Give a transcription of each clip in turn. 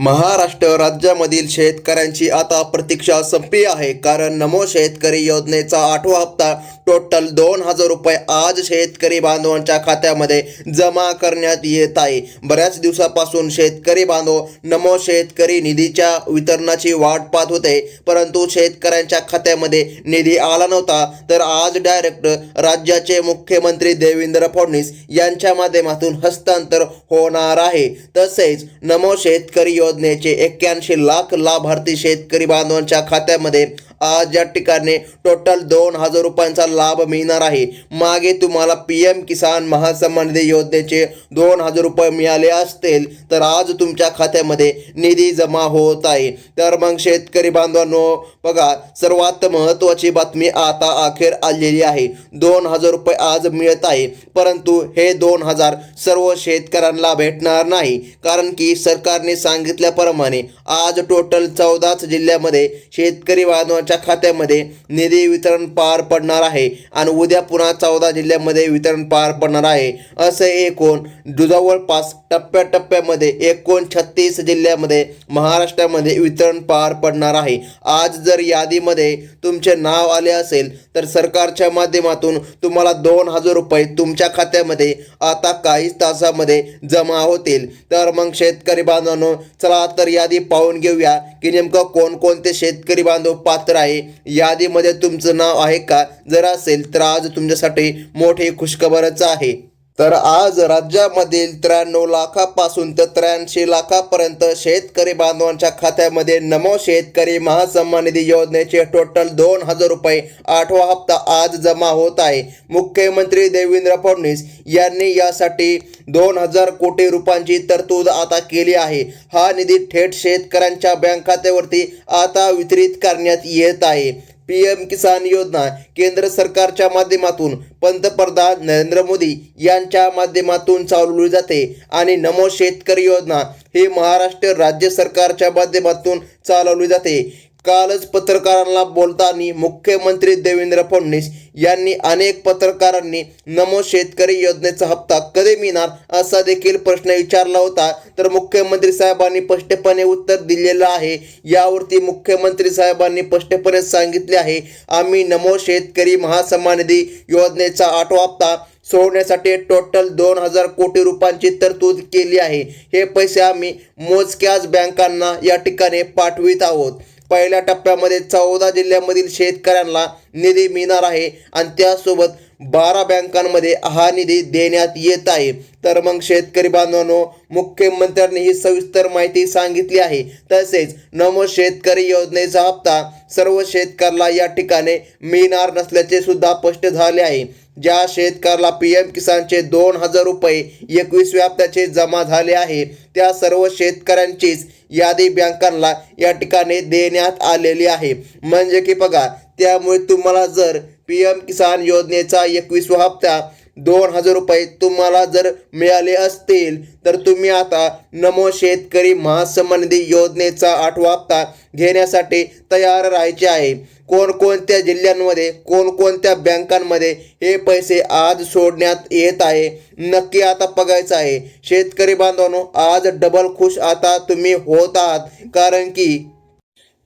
महाराष्ट्र राज्यामधील शेतकऱ्यांची आता प्रतीक्षा संपली आहे. कारण नमो शेतकरी योजनेचा आठवा हप्ता टोटल दोन हजार रुपये आज शेतकरी बांधवांच्या खात्यामध्ये जमा करण्यात येत आहे. बऱ्याच दिवसापासून शेतकरी बांधव नमो शेतकरी निधीच्या वितरणाची वाट पाहत होते. परंतु शेतकऱ्यांच्या खात्यामध्ये निधी आला नव्हता. तर आज डायरेक्ट राज्याचे मुख्यमंत्री देवेंद्र फडणवीस यांच्या माध्यमातून हस्तांतर होणार आहे. तसेच नमो शेतकरी योजनेचे एक्क्याऐंशी लाख लाभार्थी शेतकरी बांधवांच्या खात्यामध्ये आज या ठिकाणी टोटल दोन हजार रुपयांचा लाभ मिळणार आहे. मागे तुम्हाला पी एम किसान महासन्मान निधी योजनेचे दोन हजार रुपये मिळाले असतील तर आज तुमच्या खात्यामध्ये निधी जमा होत आहे. तर मग शेतकरी बांधवांनो बघा सर्वात महत्त्वाची बातमी आता अखेर आलेली आहे. दोन हजार रुपये आज मिळत आहे परंतु हे दोन हजार सर्व शेतकऱ्यांना भेटणार नाही. कारण की सरकारने सांगितल्याप्रमाणे आज टोटल चौदाच जिल्ह्यामध्ये शेतकरी बांधवांच्या खात्यामध्ये निधी वितरण पार पडणार आहे आणि उद्या पुन्हा चौदा जिल्ह्यामध्ये वितरण पार पडणार आहे. असे एकूण जवळपास टप्प्याटप्प्यामध्ये एकूण छत्तीस जिल्ह्यामध्ये महाराष्ट्रामध्ये वितरण पार पडणार आहे. आज जर यादीमध्ये तुमचे नाव आले असेल तर सरकारच्या माध्यमातून तुम्हाला दोन हजार रुपये तुमच्या खात्यामध्ये आता काहीच तासामध्ये जमा होतील. तर मग शेतकरी बांधवांनो चला तर यादी पाहून घेऊया की नेमकं कोणकोणते शेतकरी बांधव पात्र आहे. यादीमध्ये तुमचं नाव आहे का? जर असेल तर आज तुमच्यासाठी मोठी खुशखबरच आहे. तर आज राज्यामधील त्र्याण्णव लाखापासून तर त्र्याऐंशी लाखापर्यंत शेतकरी बांधवांच्या खात्यामध्ये नमो शेतकरी महासन्मान निधी योजनेचे टोटल दोन हजार रुपये आठवा हप्ता आज जमा होत आहे. मुख्यमंत्री देवेंद्र फडणवीस यांनी यासाठी दोन हजार कोटी रुपयांची तरतूद आता केली आहे. हा निधी थेट शेतकऱ्यांच्या बँक खात्यावरती आता वितरित करण्यात येत आहे. पी एम किसान योजना केंद्र सरकारच्या माध्यमातून पंतप्रधान नरेंद्र मोदी यांच्या माध्यमातून चालवली जाते. आणि नमो शेतकरी योजना हे महाराष्ट्र राज्य सरकारच्या माध्यमातून चालवली जाते. कालच पत्रकारांना बोलताना मुख्यमंत्री देवेंद्र फडणवीस यांनी अनेक पत्रकारांनी नमो शेतकरी योजनेचा हप्ता कधी मिळणार असा देखील प्रश्न विचारला होता. तर मुख्यमंत्री साहेबांनी स्पष्टपणे उत्तर दिलेलं आहे. यावरती मुख्यमंत्री साहेबांनी स्पष्टपणे सांगितले आहे. आम्ही नमो शेतकरी महासन्मान निधी योजनेचा आठवा हप्ता सोडण्यासाठी टोटल दोन हजार कोटी रुपयांची तरतूद केली आहे. हे पैसे आम्ही मोजक्याच बँकांना या ठिकाणी पाठवित आहोत. पहिल्या टप्प्यामध्ये चौदा जिल्ह्यामधील शेतकऱ्यांना निधी मिळणार आहे आणि त्यासोबत बारा बँकांमध्ये हा निधी देण्यात येत आहे. तर मग शेतकरी बांधवांनो मुख्यमंत्र्यांनी ही सविस्तर माहिती सांगितली आहे. तसेच नमो शेतकरी योजनेचा हप्ता सर्व शेतकऱ्याला या ठिकाणी मिळणार नसल्याचे सुद्धा स्पष्ट झाले आहे. ज्या शेतकऱ्याला पी एम किसानचे दोन हजार रुपये एकवीसव्या हप्त्याचे जमा झाले आहे त्या सर्व शेतकऱ्यांचीच यादी बँकांना या ठिकाणी देण्यात आलेली आहे. म्हणजे की बघा त्यामुळे तुम्हाला जर पी एम किसान योजनेचा एकवीसवा हप्ता दोन हजार रुपये तुम्हाला जर मिळाले असतील तर तुम्ही आता नमो शेतकरी महासंबंधी योजनेचा आठवा हप्ता घेण्यासाठी तयार राहायचे आहे. कोणकोणत्या जिल्ह्यांमध्ये कोणकोणत्या बँकांमध्ये हे पैसे आज सोडण्यात येत आहे नक्की आता बघायचं आहे. शेतकरी बांधवांनो आज डबल खुश आता तुम्ही होत आहात कारण की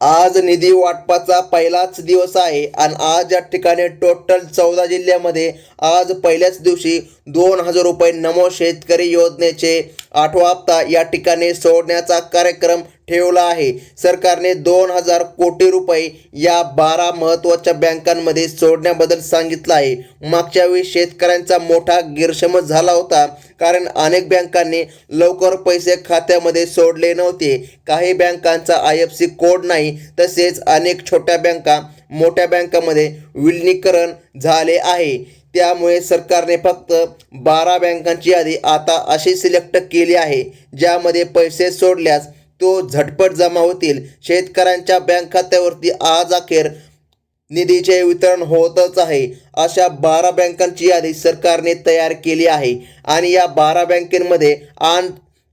आज निधी वाटपाचा पहिलाच दिवस आहे आणि आज या ठिकाणी टोटल चौदा जिल्ह्यामध्ये आज पहिल्याच दिवशी दोन हजार रुपये नमो शेतकरी योजनेचे आठवा हप्ता या ठिकाणी सोडण्याचा कार्यक्रम ठेवला आहे. सरकारने दोन हजार कोटी रुपये या बारा महत्त्वाच्या बँकांमध्ये सोडण्याबद्दल सांगितलं आहे. मागच्या वेळी शेतकऱ्यांचा मोठा गिरशम झाला होता कारण अनेक बँकांनी लवकर पैसे खात्यामध्ये सोडले नव्हते. काही बँकांचा आय एफ सी कोड नाही तसेच अनेक छोट्या बँका मोठ्या बँकामध्ये विलिनीकरण झाले आहे. त्यामुळे सरकारने फक्त बारा बँकांची यादी आता अशी सिलेक्ट केली आहे ज्यामध्ये पैसे सोडल्यास तो झटपट जमा होतील. शेतकऱ्यांच्या बँक खात्यावरती आज अखेर निधीचे वितरण होतच आहे. अशा बारा बँकांची यादी सरकारने तयार केली आहे. आणि या बारा बँकेमध्ये आण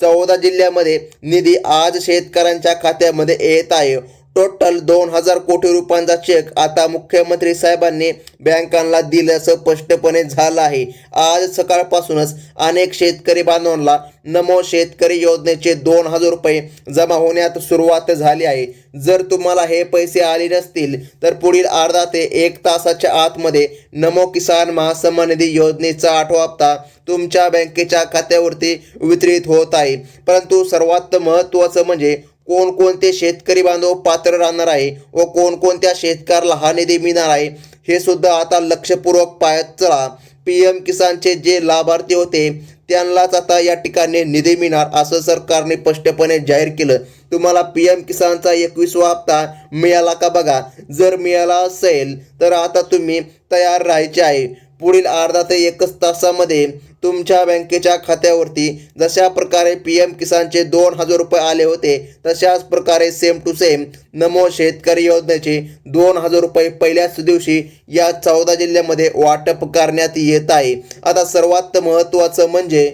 चौदा जिल्ह्यामध्ये निधी आज शेतकऱ्यांच्या खात्यामध्ये येत आहे. टोटल दोन हजार कोटी रुपयांचा चेक आता मुख्यमंत्री साहेबांनी बँकांना दिल्याचं स्पष्टपणे झालं आहे. आज सकाळपासूनच अनेक शेतकरी बांधवांना नमो शेतकरी योजनेचे दोन हजार रुपये जमा होण्यात सुरुवात झाली आहे. जर तुम्हाला हे पैसे आले नसतील तर पुढील अर्धा ते एक तासाच्या आतमध्ये नमो किसान महासन्मान निधी योजनेचा आठवा हप्ता तुमच्या बँकेच्या खात्यावरती वितरित होत आहे. परंतु सर्वात महत्त्वाचं म्हणजे कोणकोणते शेतकरी बांधव पात्र राहणार आहे व कोणकोणत्या शेतकऱ्याला हा निधी मिळणार आहे हे सुद्धा आता लक्षपूर्वक पाहत चला. पी एम किसानचे जे लाभार्थी होते त्यांनाच आता या ठिकाणी निधी मिळणार असं सरकारने स्पष्टपणे जाहीर केलं. तुम्हाला पी एम किसानचा एकवीसवा हप्ता मिळाला का बघा? जर मिळाला असेल तर आता तुम्ही तयार राहायचे आहे. पुढील अर्धा ते एकच तासामध्ये तुमच्या बँकेच्या खात्यावरती जशा प्रकारे पी एम किसानचे दोन हजार रुपये आले होते तशाच प्रकारे सेम टू सेम नमो शेतकरी योजनेचे दोन हजार रुपये पहिल्याच दिवशी या चौदा जिल्ह्यामध्ये वाटप करण्यात येत आहे. आता सर्वात महत्त्वाचं म्हणजे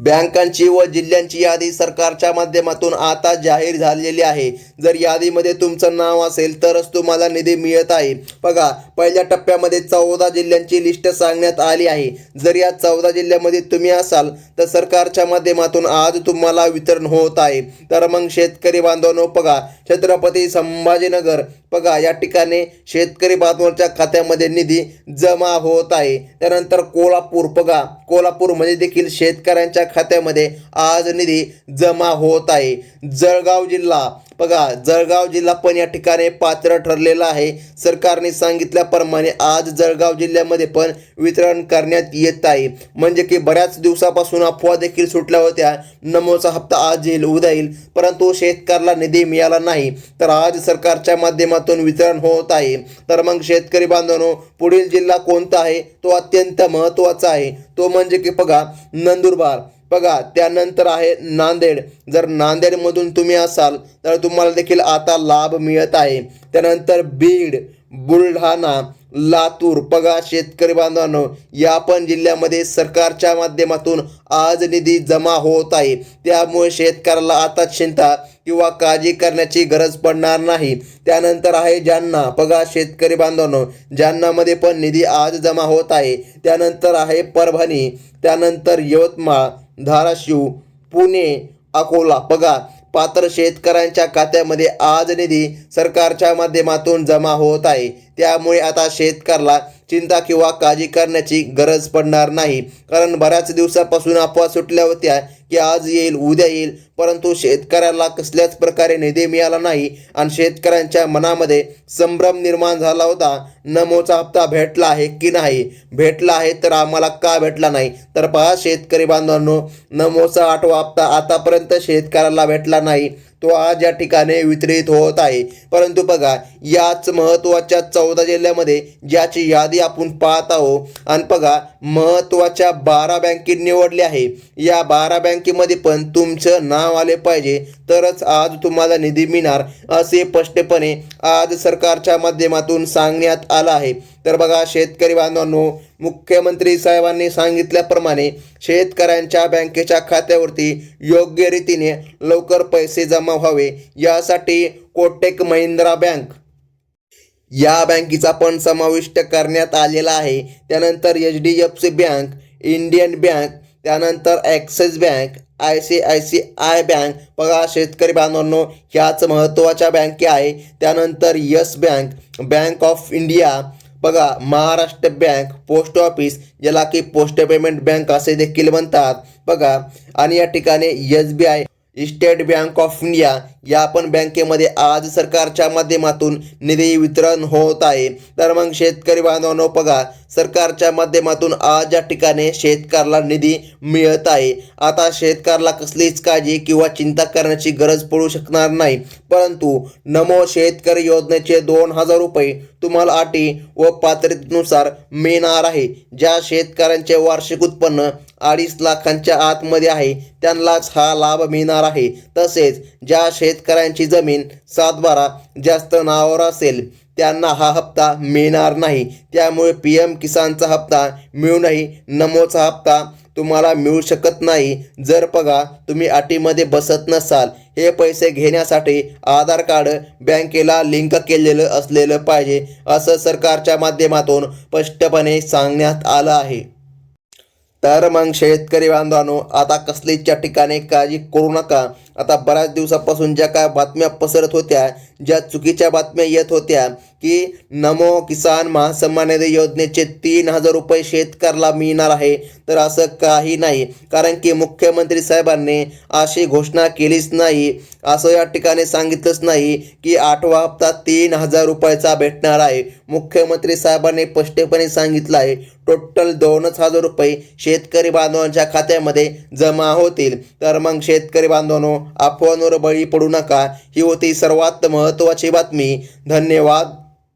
बँकांची व जिल्ह्यांची यादी सरकारच्या माध्यमातून आता जाहीर झालेली आहे. जर यादीमध्ये तुमचं नाव असेल तरच तुम्हाला निधी मिळत आहे. बघा पहिल्या टप्प्यामध्ये चौदा जिल्ह्यांची लिस्ट सांगण्यात आली आहे. जर या चौदा जिल्ह्यामध्ये तुम्ही असाल तर सरकारच्या माध्यमातून आज तुम्हाला वितरण होत आहे. तर मग शेतकरी बांधवांनो बघा छत्रपती संभाजीनगर बघा या ठिकाणी शेतकरी बांधवांच्या खात्यामध्ये निधी जमा होत आहे. त्यानंतर कोल्हापूर बघा कोल्हापूरमध्ये देखील शेतकऱ्यांच्या खात्यामध्ये आज निधी जमा होत आहे. जळगाव जिल्हा बघा जळगाव जिल्हा पण या ठिकाणी पात्र ठरलेला आहे. सरकारने सांगितल्याप्रमाणे आज जळगाव जिल्ह्यामध्ये पण वितरण करण्यात येत आहे. म्हणजे की बऱ्याच दिवसापासून अफवा देखील सुटल्या होत्या. नमोचा हप्ता आज येईल उद्या येईल. परंतु शेतकऱ्याला निधी मिळाला नाही. तर आज सरकारच्या माध्यमातून वितरण होत आहे. तर मग शेतकरी बांधवांनो पुढील जिल्हा कोणता आहे? तो अत्यंत महत्त्वाचा आहे. तो म्हणजे की बघा नंदुरबार. बघा त्यानंतर आहे नांदेड. जर नांदेडमधून तुम्ही असाल तर तुम्हाला देखील आता लाभ मिळत आहे. त्यानंतर बीड बुलढाणा लातूर. बघा शेतकरी बांधवांनो या पण जिल्ह्यामध्ये सरकारच्या माध्यमातून आज निधी जमा होत आहे. त्यामुळे शेतकऱ्याला आता चिंता किंवा काळजी करण्याची गरज पडणार नाही. त्यानंतर आहे जालना. बघा शेतकरी बांधवांनो जालनामध्ये पण निधी आज जमा होत आहे. त्यानंतर आहे परभणी. त्यानंतर यवतमाळ. धाराशिव पुणे अकोला. बघा पात्र शेतकऱ्यांच्या खात्यामध्ये आज निधी सरकारच्या माध्यमातून जमा होत आहे. त्यामुळे आता शेतकऱ्याला चिंता किंवा काळजी करण्याची गरज पडणार नाही. कारण बऱ्याच दिवसापासून अफवा सुटल्या होत्या की आज येईल उद्या येईल. परंतु शेतकऱ्याला कसल्याच प्रकारे निधी मिळाला नाही आणि शेतकऱ्यांच्या मनामध्ये संभ्रम निर्माण झाला होता. नमोचा हप्ता भेटला आहे की नाही? भेटला आहे तर आम्हाला का भेटला नाही? तर पहा शेतकरी बांधवांनो नमोचा आठवा हप्ता आतापर्यंत शेतकऱ्याला भेटला नाही. तो आज या ठिकाणी वितरित होत आहे. परंतु बघा याच महत्त्वाच्या चौदा जिल्ह्यामध्ये ज्याची यादी आपण पाहत आहोत. आणि बघा महत्त्वाच्या बारा बँके निवडल्या आहे. या बारा बँकेमध्ये पण तुमचं नाव आले पाहिजे. तरच आज तुम्हाला निधी मिळणार असे स्पष्टपणे आज सरकारच्या माध्यमातून सांगण्यात आलं आहे. तर बघा शेतकरी बांधवांनो मुख्यमंत्री साहेबांनी सांगितल्याप्रमाणे शेतकऱ्यांच्या बँकेच्या खात्यावरती योग्य रीतीने लवकर पैसे जमा व्हावे. यासाठी कोटेक महिंद्रा बँक या बँकेचा पण समाविष्ट करण्यात आलेला आहे. त्यानंतर H D F C bank Indian bank त्यानंतर Axis bank I C I C I bank. बघा शेतकरी बांधवांनो ह्याच महत्त्वाच्या बँके आहे त्यानंतर Yes bank bank of India. बघा महाराष्ट्र बँक पोस्ट ऑफिस ज्याला की पोस्ट पेमेंट बँक असे देखील म्हणतात. बघा आणि या ठिकाणी S B I State bank of India या पण बँकेमध्ये आज सरकारच्या माध्यमातून निधी वितरण होत आहे. तर मग शेतकरी बांधवांनो बघा सरकारच्या माध्यमातून आज या ठिकाणी शेतकऱ्याला निधी मिळत आहे. आता शेतकऱ्याला कसलीच काळजी किंवा चिंता करण्याची गरज पडू शकणार नाही. परंतु नमो शेतकरी योजनेचे दोन हजार रुपये तुम्हाला अटी व पात्रतेनुसार मिळणार आहे. ज्या शेतकऱ्यांचे वार्षिक उत्पन्न अडीच लाखांच्या आतमध्ये आहे. त्यांनाच हा लाभ मिळणार आहे. तसेच ज्या शेतकऱ्यांची जमीन सातबारा जास्त नावावर असेल त्यांना हा हप्ता मिळणार नाही. त्यामुळे पी एम किसानचा हप्ता मिळूनही नमोचा हप्ता तुम्हाला मिळू शकत नाही. जर बघा तुम्ही अटीमध्ये बसत नसाल हे पैसे घेण्यासाठी आधार कार्ड बँकेला लिंक केलेलं असलेलं पाहिजे असं सरकारच्या माध्यमातून स्पष्टपणे सांगण्यात आलं आहे. तर मग शेतकरी बांधवांनो आता कसलीच्या ठिकाणी काळजी करू नका. आता बऱ्याच दिवसापासून ज्या काय बातम्या पसरत होत्या ज्या चुकीच्या बातम्या येत होत्या की नमो किसान महासन्मान निधी योजनेचे तीन हजार रुपये शेतकऱ्याला मिळणार आहे तर असं काही नाही. कारण की मुख्यमंत्री साहेबांनी अशी घोषणा केलीच नाही असं या ठिकाणी सांगितलंच नाही की आठवा हप्ता तीन हजार रुपयाचा भेटणार आहे. मुख्यमंत्री साहेबांनी स्पष्टपणे सांगितलं आहे टोटल दोनच हजार रुपये शेतकरी बांधवांच्या खात्यामध्ये जमा होतील. तर मग शेतकरी बांधवांनो अफवांवर बळी पडू नका. ही होती सर्वात महत्त्वाची बातमी. धन्यवाद.